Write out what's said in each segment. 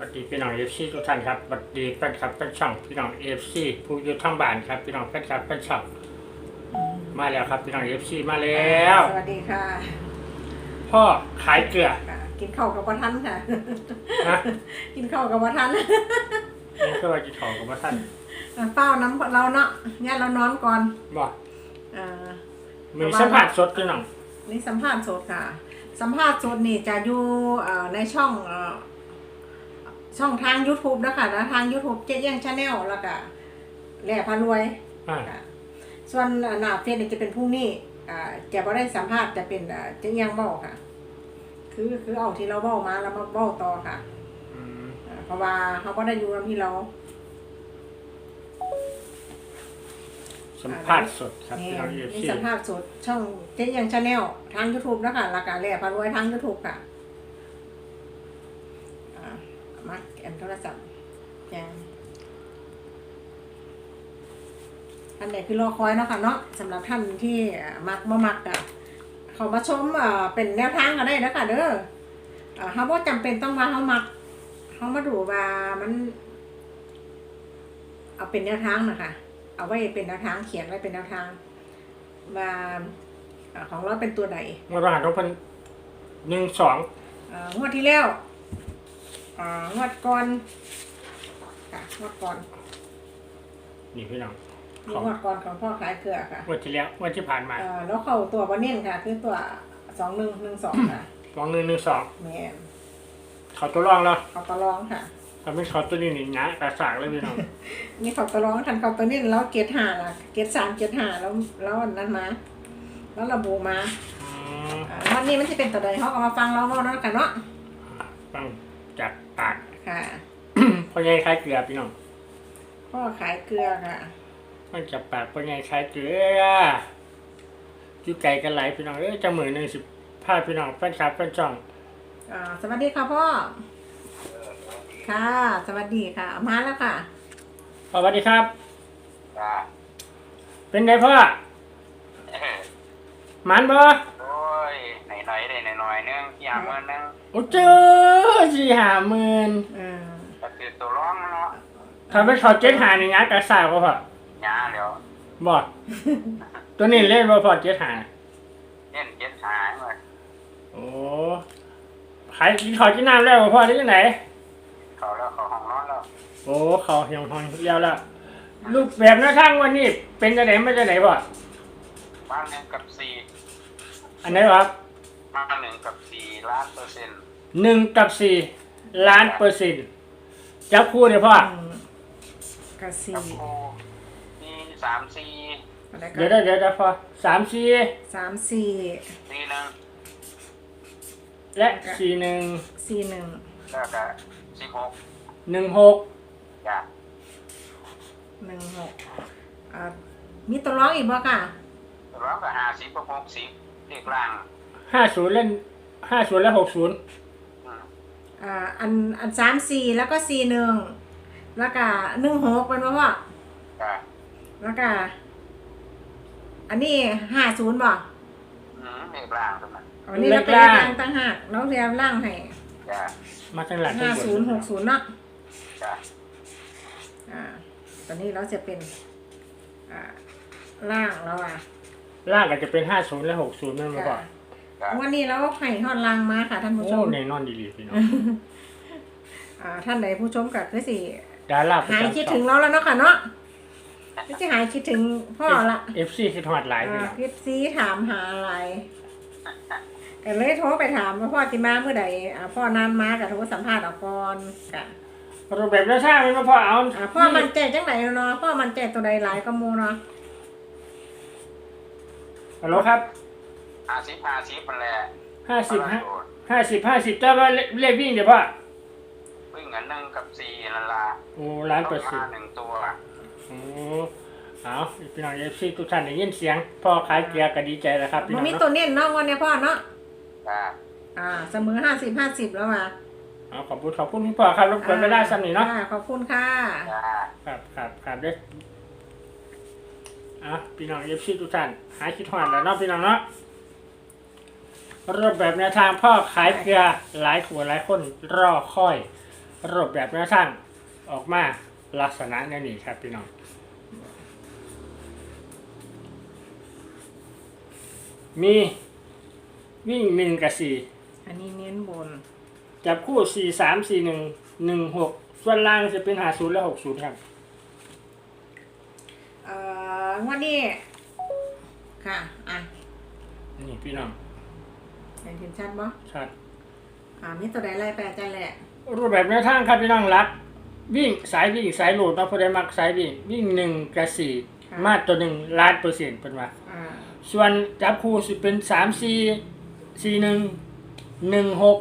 วัสดีพี่น้องเอฟซีทุกท่านครับสวัสดีแฟนคลับแฟนช่องพี่น้องเอฟซีผู้อยู่ทางบ้านครับพี่น้องแฟนคลับแฟนช่องมาแล้วครับพี่น้องเอฟซีมาแล้วสวัสดีค่ะ พ่อขายเกลือค่ะกินข้าวกับวัทันค่ะนะกินข้าวกับวัทันนี่คือว่าจิตของกับท่านเป้าน้ำเราเนาะเนี่ยเรานอนก่อนบอกอ่ามีสัมผัสสดพี่น้องนี่สัมภาษณ์สดค่ะ สัมภาษณ์สดนี่จะอยู่เอ่อในช่องเอ่อ ช่องทาง YouTube นะคะนะทาง YouTube เจ๊เอี้ยงชาแนลแล้วก็แหล่พารวยอ่า ค่ะส่วนหน้าเฟซนี่จะเป็นพรุ่งนี้อ่าจะบ่ได้สัมภาษณ์จะเป็นอ่าเจ๊เอี้ยงเบ้าค่ะ คือคือเอาที่เราเบ้ามาแล้วมาเบ้าต่อค่ะอืมอ่าเพราะว่าเขาก็ได้อยู่กับพี่เรา สัมผัสสดครับนี่พี่น้องเอฟมีซีสัมภาษณ์สดช่องเจ๊ยังชาแนลทาง YouTube นะคะรายการแหล่พารวยทาง YouTube ค่ะอ่ามาแอนโทรศัพท์แจงท่านใดคือรอคอยเนาะค่ะเนาะสำหรับท่านที่มักบ่มักอะเขามาชมอ่าเป็นแนวทางก็ได้นะคะเด้ออ่าเขาบ่จำเป็นต้องว่าเขามักเขามาดูว่ามัน เอาเป็นแนวทางนะคะเอาไว้เป็นแนวทางเขียนไว้เป็นแนวทางว่าอ่าของเราเป็นตัวใดเมื่อวานต้องเป็นหนึ่งสองอ่างวดที่แล้วอ่างวดก่อน ค่ะงวดก่อนนี่พี่น้องมีงวดก่อนของพ่อขายเกลือค่ะงวันที่แล้วงวันที่ผ่านมาอ่าแล้วเข้าตัววันเน้นค่ะ คือตัวสองหนึ่งหนึ่งสองค่ะสองหนึ่งหนึ่งสองแม่นเขาตัวรองแล้วเขาตะลองค่ะ ทำให้เขาตัวนี้หนีหนะกระสากเลยพี่น้อง นี่เขาตะลองทันเขาตัวเน้นแล้วเกตหาล่ะ เกตสามเกตหาแล้วแล้วอันนั้นมาแล้วระบุมาอืมอ่าวันนี้มันจะเป็นตัวใดเขาก็มาฟังเราเนาะแล้วกันเนาะ ฟังจากปากค่ะ พ่อใหญ่คล้ายเกลือพี่น้องพ่อขายเกลือค่ะฟังจากปากพ่อใหญ่คล้ายเกลืออยู่ไกลกันหลายพี่น้องเอ้ยจะหมื่นหนึ่งสิบพาพี่น้องแฟนคลับแฟนช่องอ่าสวัสดีค่ะพ่อ ค่ะ สวัสดีค่ะ มาแล้วค่ะสวัสดีครับ จ้าเป็นไงพ่อเออหมันบ่โอ้ยหน่อยๆได้หน่อยๆนึงยามมือนึงโอ้เจอสี่หาหมื่น อืมก็คือ ตัวร้องเนาะทำให้เขาเจ็ดหาในงานกระสากบ่พ่อหยาเดี๋ยวบ่ตัวนี้เล่นบ่พ่อเจ็ดหาเล่นเจ็ดหายมาโอ้ขายกินข้าวกินน้ำแล้วบ่พ่อได้ยังไงเขาแล้วเขาห้องนอนแล้วโอ้เขาเหี่ยวหอนเลี้ยวแล้วรูปแบบหน้าทางวันนี้เป็นจะไหนมาจะไหนบ่บ้านหนึ่งกับสี่อันไหนวะบ้านหนึ่งกับสี่ล้านเปอร์เซ็นต์หนึ่งกับสี่ล้านเปอร์เซ็นต์ จับคู่เดี๋ยวพ่ออืมกะสีกับโคมีสามสี่อะไรก็เดี๋ยวเดี๋ยวเดี๋ยวเดี๋ยวพ่อสามสี่สามสี่สี่หนึ่งและสี่หนึ่งสี่หนึ่งแล้วก็สิบหกหนึ่งหกจ้าหนึ่งหกอ่ามีตัวร้องอีกบ่ค่ะตัวร้องก็ห้าสิบกับหกสิบเลขล่างห้าศูนย์เล่นห้าศูนย์และหกศูนย์ อืมอ่าอันอันสามสี่แล้วก็สี่หนึ่งแล้วก็หนึ่งหกเป็นว่าพ่อจ้าแล้วก็อันนี้ห้าศูนย์บ่อืมเลขล่างตรงนั้นอันนี้เราเป็นเลขล่างตั้งหากน้องเรียนล่างให้จ้ามาทั้งหลังทั้ห้างบศูนย์หกศูนย์เนาะจ้าอ่าตอนนี้เราจะเป็นอ่าล่างแล้วอะ ล่างก็จะเป็นห้าศูนย์และหกศูนย์นั่นมาก่อนจ้าวันนี้เราไข่ทอดล่างมาค่ะท่านผู้ชโอ้มในนอนดีๆพี่น้องอ่าท่านใดผู้ชมกับคือสิดาราประหายจำคิดถึงเราแล้วเนาะค่ะเนาะไม่ใช่หายคิดถึงพ่อละ เอฟซีคิดฮอดหลายพี่อ่าน้อง พี่ซีถามหาอะไรก็เลยโทรไปถามว่าพ่อติมาเมื่อใดอ่าพ่อนานมากับโทรสัมภาษณ์เอาก่อนกะรูปแบบหน้าทางมันมาพ่อเอาอ่าพ่อมันใจจังไหนเนาะพ่อมันใจตัวใดหลายก็มูเนาะฮัลโหลครับ ห้าสิบห้าสิบมันแหละห้าสิบห้าห้าสิบห้าสิบแต่ว่าเลขวิ่งเดี๋ยวพ่อวิ่งอันหนึ่งกับสี่นั่นละโอ้ล้านเปอร์เซ็นมาต์หนึ่งตัวโอ้เอาพี่น้องเอฟซีทุกท่านได้ยินเสียง พ่อขายเกียร์ก็ดีใจแล้วครับพี่น้มัอนงมีเนาะตัวเน้นเนาะวันนี้พ่อเนาะจ้าอ่าเสมอห้าสิบห้าสิบแล้วมาเอาขอบคุณขอบคุณพี่พ่อครับรบกวนไม่ได้ซ้ำนี่เนาะอ่ขอบคุณค่ะจ้าครับครับครับเด้ออะพี่น้องเอฟซีทุกท่านหายคิดฮอดแล้วเนาะพี่น้องเนาะ รูปแบบแนวทางพ่อขายเกลือหลายขวดหลายคนรอคอย รูปแบบแนวทางออกมาลักษณะแนวนี้ครับพี่น้องมีวิ่งหนึ่งกับสี่อันนี้เน้นบน จับคู่สี่สามสี่หนึ่งหนึ่งหกส่วนล่างจะเป็นหาศูนย์และหกศูนย์ครับ เอ่องวันนี้ ค่ะ อะ นี่พี่น้อง เห็นเห็นชัดบ่ชัดอ่ามีตัวใดไล่ไปอาจารย์แหละ รูปแบบแนวทางครับพี่น้องรัก วิ่งสายวิ่งสายโหลดเนาะพอได้มักสายวิ่งวิ่งหนึ่งกับสี่มาตัวหนึ่งล้านเปอร์เซ็นต์เป็นว่า อ่าส่วนจับคู่สิเป็นสามสี่สี่หนึ่งหนึ่งหก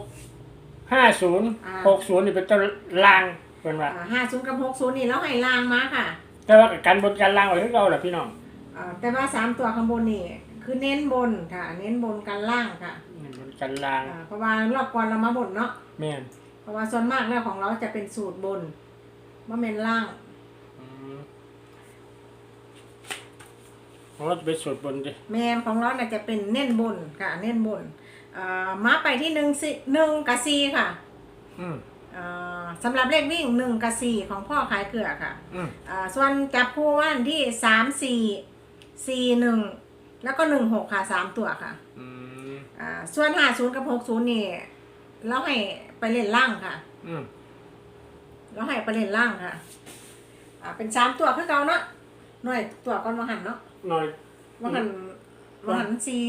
ห้าศูนย์หกศูนย์นี่เป็นตัวล่างเป็นว่า ห้าศูนย์กับหกศูนย์นี่แล้วให้ล่างมาค่ะแต่ว่าการบนการล่างไว้ที่เราแหละพี่น้อง อ่าแต่ว่าสามตัวข้างบนนี่คือเน้นบนค่ะ เน้นบนกันล่างค่ะ นี่บนการล่างอ่าเพราะว่ารอบก่อนเรามาบนเนาะแม่นเพราะว่าส่วนมากแล้วของเราจะเป็นสูตรบนว่าเมนล่างอืมเราจะไปสวดบนดิแมนของเราน่ะจะเป็นเน้นบนค่ะเน้นบนอ่ามาไปที่หนึ่งสิหนึ่งกับสี่ค่ะอืมอ่าสำหรับเลขวิ่งหนึ่งกับสี่ของพ่อขายเกลือค่ะอืมอ่าส่วนจับคู่ว่านที่สามสี่สี่หนึ่ง แล้วก็หนึ่งหกค่ะสามตัวค่ะ อืมอ่า ส่วนห้าศูนย์กับหกศูนย์นี่เราให้ไปเล่นล่างค่ะ อืมเราให้ไปเล่นล่างค่ะ อ่า เป็นสามตัวคือเก่าเนาะหน่วยตัวก่อนมาหันเนาะหน่อยมาหันมาหันสี่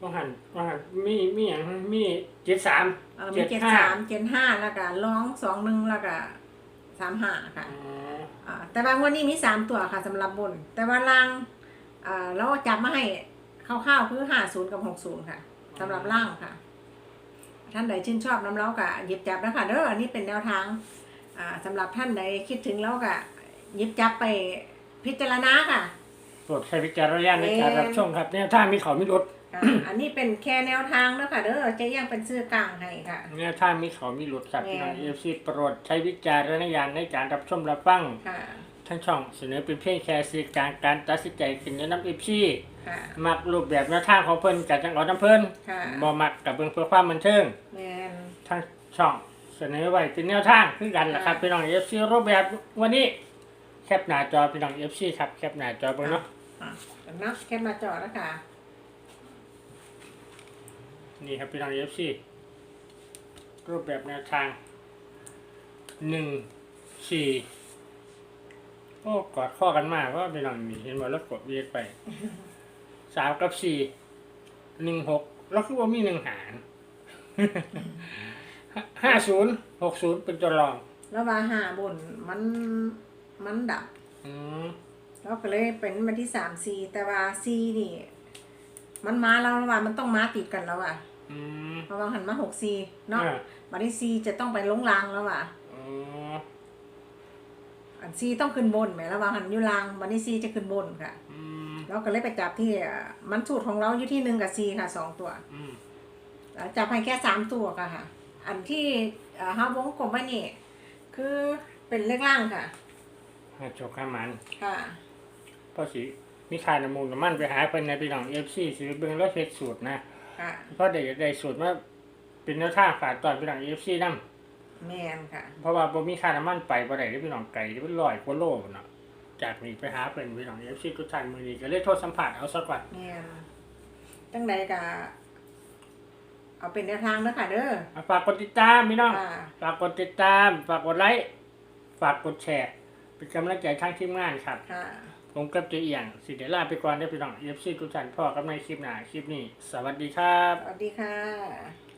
ต้องหันต้องหันมีมีอย่างมีเจ็ดสามเอ่อมีเจ็ดสามเจ็ดห้าแล้วก็ร้องสองหนึ่งแล้วก็สามห้าค่ะอ๋ออ่าแต่บางวันนี้มีสามตัวค่ะสำหรับบน แต่ว่าล่าง อ่าเราจับมาให้คร่าวๆคือห้าศูนย์กับหกศูนย์ค่ะสำหรับล่างค่ะ ท่านใดชื่นชอบน้ำเล้าก็หยิบจับนะคะเด้ออันนี้เป็นแนวทางอ่าสำหรับท่านใดคิดถึงแล้วก็หยิบจับไปพิจารณาค่ะโปรดใช้วิจารณญาณในการรับชมครับเนี่ยถ้ามีเขามีรถอ่าอันนี้เป็นแค่แนวทางเด้อค่ะเด้อจะยังเป็นซื้อกลางให้ค่ะเนี่ยถ้ามีเขามีรถครับแม่พี่น้องเอฟซีโปรดใช้วิจารณญาณในการรับชมรับฟัง ค่ะ ทั้งช่องเสนอเป็นเพียงแค่สื่อกลางการตัดสินใจขึ้นในน้ำเอฟซีค่ะ มักรูปแบบแนวทางของเพิ่นกับจังหวัดน้ำเพิ่นค่ะ บ่มักกับเบิ่งเพื่อความบันเทิง แมน ทั้งช่องเสนอไว้เป็นแนวทางคือกันล่ะครับค่ะพี่น้องเอฟซีรูปแบบวันนี้แคปหน้าจอพี่น้องเอฟซีครับแคปหน้าจอเบิ่งเนาะอะเนาะแค่มาจอแล้วค่ะ นี่ครับพี่น้องเอฟซีรูปแบบแนวทางหนึ่งสี่ โอ้กอดข้อกันมากว่าพี่น้องนี่เห็นว่าแล้วกดเวียกไปสามกับสี่หนึ่งหกแล้วคือว่ามีหนึ่งหารห้าศูนย์หกศูนย์เป็นตัวรอง แล้วว่าหาบนมันมันดับอืมแล้วก็เลยเป็นวันที่สามซีแต่ว่าซีนี่ มันมาแล้วว่ามันต้องมาติดกันแล้วอะอืมเพราะว่าหันมาหกซีเนาะอ่าวันที่ซีจะต้องไปลงรางแล้วอะอ๋ออัน ซีต้องขึ้นบนไหมแล้วว่าหันอยู่รางวันที่ซีจะขึ้นบนค่ะอืมแล้วก็เลยไปจับที่อ่ามันสูตรของเราอยู่ที่หนึ่งกับซีค่ะสองตัว อืมแล้วจับให้แค่สามตัวค่ะค่ะ อันที่อ่าห้าวงกลมไว้นี่ คือเป็นเลขล่างค่ะห้าโจกข้ามันค่ะพอสิมีค่าน้ำมูลน้ำมันไปหาเพิ่นในพี่น้องเอฟซีสิไปเบิ่งแล้วเฮ็ดสูตรนะค่ะ เพราะได้ได้สูตรมาเป็นแนวทางฝากตอนพี่น้องเอฟซีนํ แมนค่ะ เพราะว่าบ่มีค่าน้ำมันไปบ่ได้เด้อพี่น้องไก่ที่เป็นร้อยกว่าโลพุ่นเนาะจากนี้ไปหาเพิ่นพี่น้องเอฟซีทุกท่านมื้อนี้ก็เลยโทรสัมภาษณ์เอาสักวันแมนจังใดกะเอาเป็นแนวทางเด้อค่ะเด้ออะฝากกดติดตามพี่น้อง ค่ะ ฝากกดติดตาม ฝากกดไลค์ ฝากกดแชร์ เป็นกำลังใจทางทีมงานครับ ค่ะ ผมกับเจเอียงสิเดลาไปก่อนได้อพี่น้องเอฟซีทุกท่านพ่อกับในคลิปหน้าคลิปนี้ สวัสดีครับ สวัสดีค่ะ